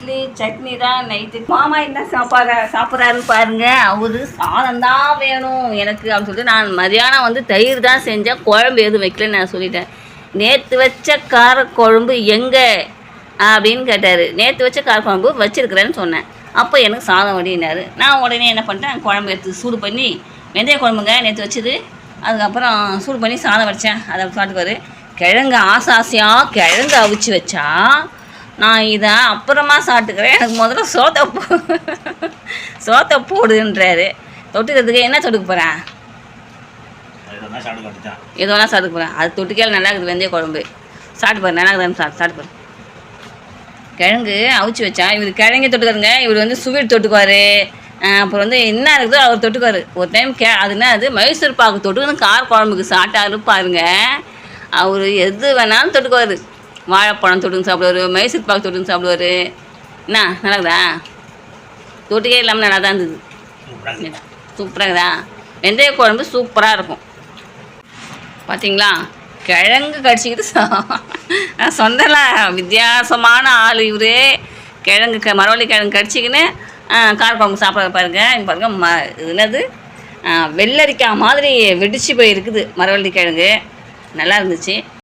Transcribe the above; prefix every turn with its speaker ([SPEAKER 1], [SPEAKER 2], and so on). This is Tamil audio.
[SPEAKER 1] இட்லி சட்னி தான் நைட்டு மாமா என்ன சாப்பாடு சாப்பிட்றாருன்னு பாருங்க. அவரு சாதம் தான் வேணும் எனக்கு அப்படின்னு சொல்லிட்டு நான் மதியானம் வந்து தயிர் தான் செஞ்சேன். குழம்பு எதுவும் வைக்கலன்னு நான் சொல்லிட்டேன். நேற்று வச்ச காரக்குழம்பு எங்கே? அப்படின்னு கேட்டார். நேற்று வச்ச காரக்குழம்பு வச்சிருக்கிறேன்னு சொன்னேன். அப்போ எனக்கு சாதம் வடினாரு. நான் உடனே என்ன பண்ணிட்டேன் குழம்பு எடுத்து சூடு பண்ணி வெந்தய குழம்புங்க நேற்று வச்சது. அதுக்கப்புறம் சூடு பண்ணி சாதம் வடித்தேன் அதை சாப்பிட்டுக்குவாரு கிழங்கு ஆசை ஆசையாக கிழங்கு அவிச்சு வச்சா நான் இதை அப்புறமா சாப்பிட்டுக்கிறேன். எனக்கு முதல்ல சோத்தை போ சோத்தை போடுன்றாரு. தொட்டுக்கிறதுக்கு என்ன தொட்டுக்க போகிறேன் எது வேணால் சாப்பிட்டு போகிறேன் அது தொட்டுக்கையில் நல்லா இருக்குது வெந்தய குழம்பு. சாப்பிட்டு பாரு நல்லா இருக்குதான்னு சாப்பிட்டு சாப்பிட்டு பாரு. கிழங்கு அவிச்சு வச்சா இவர் கிழங்கே தொட்டுக்காருங்க. இவர் வந்து சுவீட் தொட்டுக்குவார். அப்புறம் வந்து என்ன இருக்குதோ அவர் தொட்டுக்குவார். ஒரு டைம் கே அது என்ன அது? மைசூர் பாக்கு தொட்டுக்கணும். கார குழம்புக்கு சாப்பிட்டாரு பாருங்க. அவர் எது வேணாலும் தொட்டுக்குவார். வாழைப்பழம் தொட்டுன்னு சாப்பிடுவார் மைசூர் பாக்கு தொட்டுன்னு சாப்பிடுவார். என்ன நல்லா இருக்குதா தொட்டுக்கே இல்லாமல் நல்லா தான் இருந்தது.
[SPEAKER 2] சூப்பராக
[SPEAKER 1] சூப்பராக இருக்குதா வெந்தய குழம்பு சூப்பராக இருக்கும். பார்த்தீங்களா கிழங்கு கடிச்சிக்கிட்டு நான் வித்தியாசமான ஆள் இவரு. கிழங்கு க மரவள்ளி கிழங்கு கடிச்சிக்கின்னு கார குழம்பு சாப்பிட பாருங்க. இங்க பாருங்க ம என்னது? வெள்ளரிக்காய் மாதிரி வெடிச்சு போயிருக்குது மரவள்ளி கிழங்கு. நல்லா இருந்துச்சு.